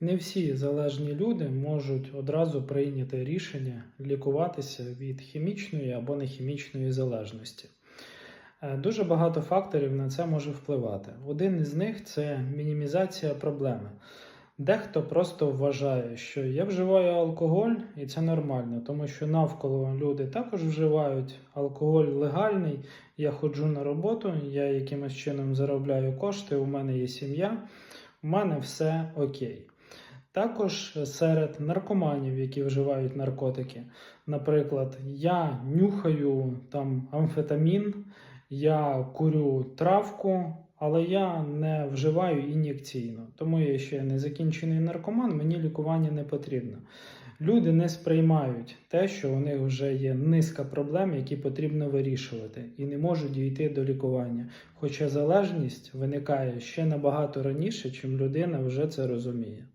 Не всі залежні люди можуть одразу прийняти рішення лікуватися від хімічної або нехімічної залежності. Е, Дуже багато факторів на це може впливати. Один із них це мінімізація проблеми. Дехто просто вважає, що я вживаю алкоголь і це нормально, тому що навколо люди також вживають алкоголь легальний. Я ходжу на роботу, я якимось чином заробляю кошти, у мене є сім'я, у мене все окей. Також серед наркоманів, які вживають наркотики, наприклад, я нюхаю там амфетамін, я курю травку, але я не вживаю ін'єкційно. Тому я ще не закінчений наркоман, мені лікування не потрібно. Люди не сприймають те, що у них вже є низка проблем, які потрібно вирішувати, і не можуть дійти до лікування. Хоча залежність виникає ще набагато раніше, чим людина вже це розуміє.